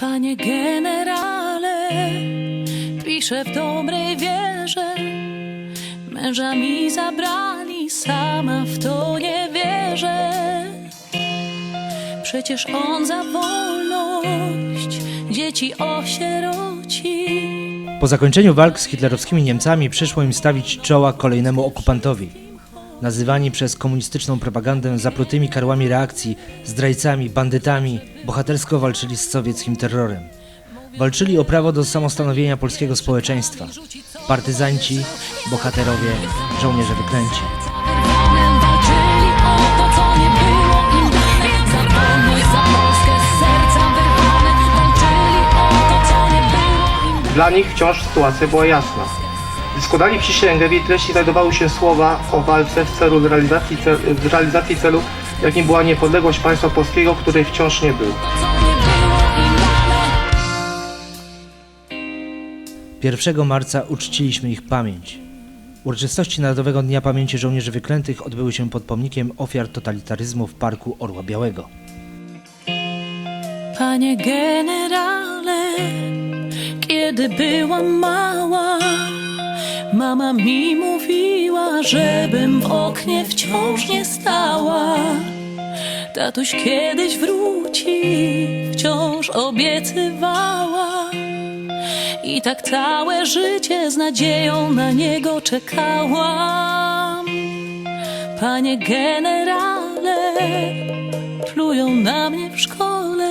Panie generale, piszę w dobrej wierze. Męża mi zabrali, sama w to nie wierzę. Przecież on za wolność dzieci osieroci. Po zakończeniu walk z hitlerowskimi Niemcami przyszło im stawić czoła kolejnemu okupantowi. Nazywani przez komunistyczną propagandę zaprutymi karłami reakcji, zdrajcami, bandytami, bohatersko walczyli z sowieckim terrorem. Walczyli o prawo do samostanowienia polskiego społeczeństwa. Partyzanci, bohaterowie, żołnierze wyklęci. Dla nich wciąż sytuacja była jasna. Składali przysięgę, w jej treści znajdowały się słowa o walce w celu realizacji, cel, w realizacji celu, jakim była niepodległość państwa polskiego, której wciąż nie było. Dane. 1 marca uczciliśmy ich pamięć. Uroczystości Narodowego Dnia Pamięci Żołnierzy Wyklętych odbyły się pod pomnikiem ofiar totalitaryzmu w Parku Orła Białego. Panie generale, kiedy byłam mała, mama mi mówiła, żebym w oknie wciąż nie stała. Tatuś kiedyś wróci, wciąż obiecywała. I tak całe życie z nadzieją na niego czekałam. Panie generale, plują na mnie w szkole.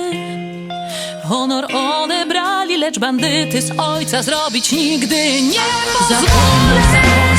Honor odebrali, lecz bandyty z ojca zrobić nigdy nie pozwolę.